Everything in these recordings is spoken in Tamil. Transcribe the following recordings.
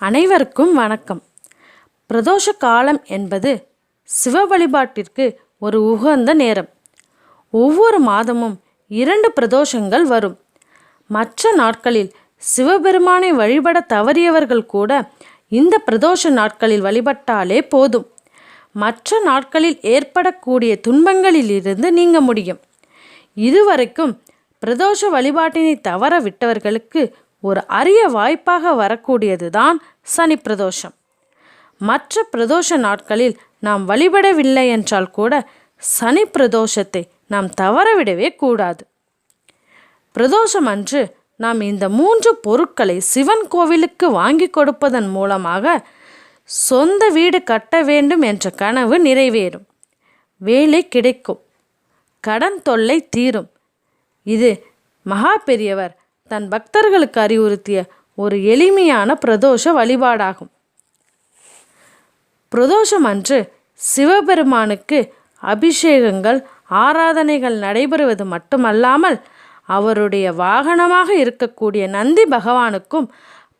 அனைவருக்கும் வணக்கம். பிரதோஷ காலம் என்பது சிவ வழிபாட்டிற்கு ஒரு உகந்த நேரம். ஒவ்வொரு மாதமும் இரண்டு பிரதோஷங்கள் வரும். மற்ற நாட்களில் சிவபெருமானை வழிபட தவறியவர்கள் கூட இந்த பிரதோஷ நாட்களில் வழிபட்டாலே போதும். மற்ற நாட்களில் ஏற்படக்கூடிய துன்பங்களிலிருந்து நீங்க முடியும். இதுவரைக்கும் பிரதோஷ வழிபாட்டினை தவற விட்டவர்களுக்கு ஒரு அரிய வாய்ப்பாக வரக்கூடியது தான் சனி பிரதோஷம். மற்ற பிரதோஷ நாட்களில் நாம் வழிபடவில்லை என்றால் கூட சனி பிரதோஷத்தை நாம் தவறவிடவே கூடாது. பிரதோஷம் அன்று நாம் இந்த மூன்று பொருட்களை சிவன் கோவிலுக்கு வாங்கி கொடுப்பதன் மூலமாக சொந்த வீடு கட்ட வேண்டும் என்ற கனவு நிறைவேறும். வேலை கிடைக்கும். கடன் தொல்லை தீரும். இது மகா பெரியவர் தன் பக்தர்களுக்கு அறிவுறுத்திய ஒரு எளிமையான பிரதோஷ வழிபாடாகும். பிரதோஷம் அன்று சிவபெருமானுக்கு அபிஷேகங்கள் ஆராதனைகள் நடைபெறுவது மட்டுமல்லாமல் அவருடைய வாகனமாக இருக்கக்கூடிய நந்தி பகவானுக்கும்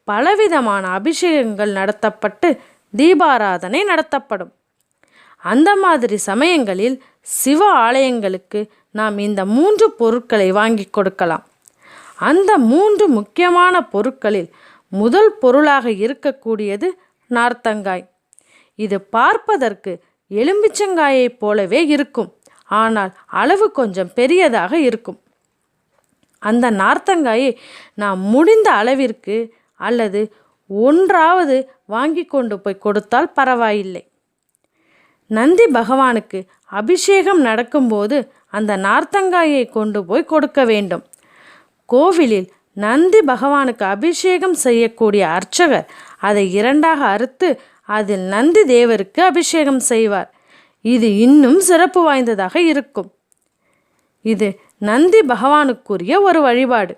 பலவிதமான அபிஷேகங்கள் நடத்தப்பட்டு தீபாராதனை நடத்தப்படும். அந்த மாதிரி சமயங்களில் சிவ ஆலயங்களுக்கு நாம் இந்த மூன்று பொருட்களை வாங்கி கொடுக்கலாம். அந்த மூன்று முக்கியமான பொருட்களில் முதல் பொருளாக இருக்கக்கூடியது நார்த்தங்காய். இது பார்ப்பதற்கு எலும்பிச்சங்காயைப் போலவே இருக்கும். ஆனால் அளவு கொஞ்சம் பெரியதாக இருக்கும். அந்த நார்த்தங்காயை நாம் முடிந்த அளவிற்கு அல்லது ஒன்றாவது வாங்கி கொண்டு போய் கொடுத்தால் பரவாயில்லை. நந்தி பகவானுக்கு அபிஷேகம் நடக்கும்போது அந்த நார்த்தங்காயை கொண்டு போய் கொடுக்க வேண்டும். கோவிலில் நந்தி பகவானுக்கு அபிஷேகம் செய்யக்கூடிய அர்ச்சகர் அதை இரண்டாக அறுத்து அதில் நந்தி தேவருக்கு அபிஷேகம் செய்வார். இது இன்னும் சிறப்பு வாய்ந்ததாக இருக்கும். இது நந்தி பகவானுக்குரிய ஒரு வழிபாடு.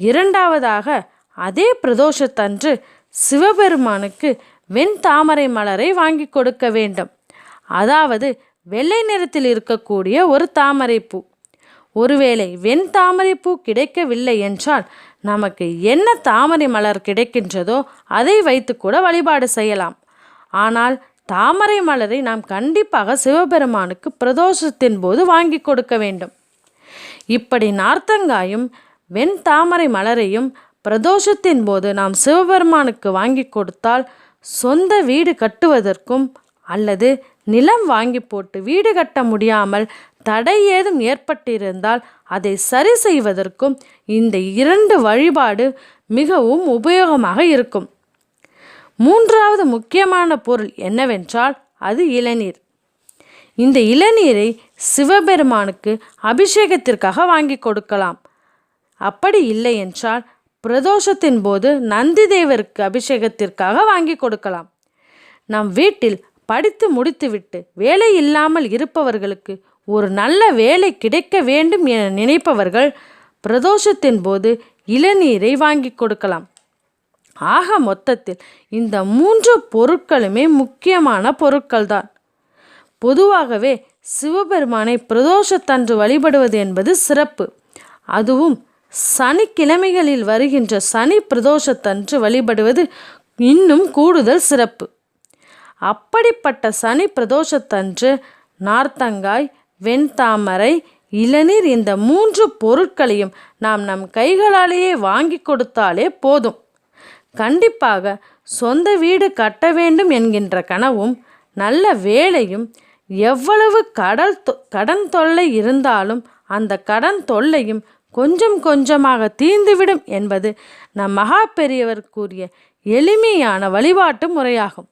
இரண்டாவதாக அதே பிரதோஷத்தன்று சிவபெருமானுக்கு வெண் தாமரை மலரை வாங்கி கொடுக்க வேண்டும். அதாவது வெள்ளை நிறத்தில் இருக்கக்கூடிய ஒரு தாமரை பூ. ஒருவேளை வெண் தாமரைப்பூ கிடைக்கவில்லை என்றால் நமக்கு என்ன தாமரை மலர் கிடைக்கின்றதோ அதை வைத்து கூட வழிபாடு செய்யலாம். ஆனால் தாமரை மலரை நாம் கண்டிப்பாக சிவபெருமானுக்கு பிரதோஷத்தின் போது வாங்கி கொடுக்க வேண்டும். இப்படி நார்த்தங்காயும் வெண் தாமரை மலரையும் பிரதோஷத்தின் போது நாம் சிவபெருமானுக்கு வாங்கி கொடுத்தால் சொந்த வீடு கட்டுவதற்கும் அல்லது நிலம் வாங்கி போட்டு வீடு கட்ட முடியாமல் தடை ஏதும் ஏற்பட்டிருந்தால் அதை சரி செய்வதற்கும் இந்த இரண்டு வழிபாடு மிகவும் உபயோகமாக இருக்கும். மூன்றாவது முக்கியமான பொருள் என்னவென்றால் அது இளநீர். இந்த இளநீரை சிவபெருமானுக்கு அபிஷேகத்திற்காக வாங்கி கொடுக்கலாம். அப்படி இல்லை என்றால் பிரதோஷத்தின் போது நந்தி தேவருக்கு அபிஷேகத்திற்காக வாங்கி கொடுக்கலாம். நம் வீட்டில் படித்து முடித்துவிட்டு வேலை இல்லாமல் இருப்பவர்களுக்கு ஒரு நல்ல வேலை கிடைக்க வேண்டும் என நினைப்பவர்கள் பிரதோஷத்தின் போது இளநீரை வாங்கி கொடுக்கலாம். ஆக மொத்தத்தில் இந்த மூன்று பொருட்களுமே முக்கியமான பொருட்கள்தான். பொதுவாகவே சிவபெருமானை பிரதோஷத்தன்று வழிபடுவது என்பது சிறப்பு. அதுவும் சனிக்கிழமைகளில் வருகின்ற சனி பிரதோஷத்தன்று வழிபடுவது இன்னும் கூடுதல் சிறப்பு. அப்படிப்பட்ட சனி பிரதோஷத்தன்று நார்த்தங்காய் வெண்தாமரை இளநீர் இந்த மூன்று பொருட்களையும் நாம் நம் கைகளாலேயே வாங்கி கொடுத்தாலே போதும். கண்டிப்பாக சொந்த வீடு கட்ட வேண்டும் என்கின்ற கனவும் நல்ல வேலையும் எவ்வளவு கடல் தொ- கடன் தொல்லை இருந்தாலும் அந்த கடன் தொல்லையும் கொஞ்சம் கொஞ்சமாக தீர்ந்துவிடும் என்பது நம் மகா பெரியவர் கூறிய எளிமையான வழிபாட்டு முறையாகும்.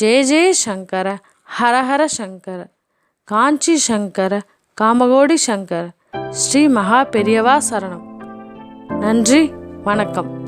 ஜெய ஜெய சங்கர ஹரஹர சங்கர. காஞ்சி சங்கர் காமகோடி சங்கர் ஸ்ரீ மகா பெரியவா சரணம். நன்றி வணக்கம்.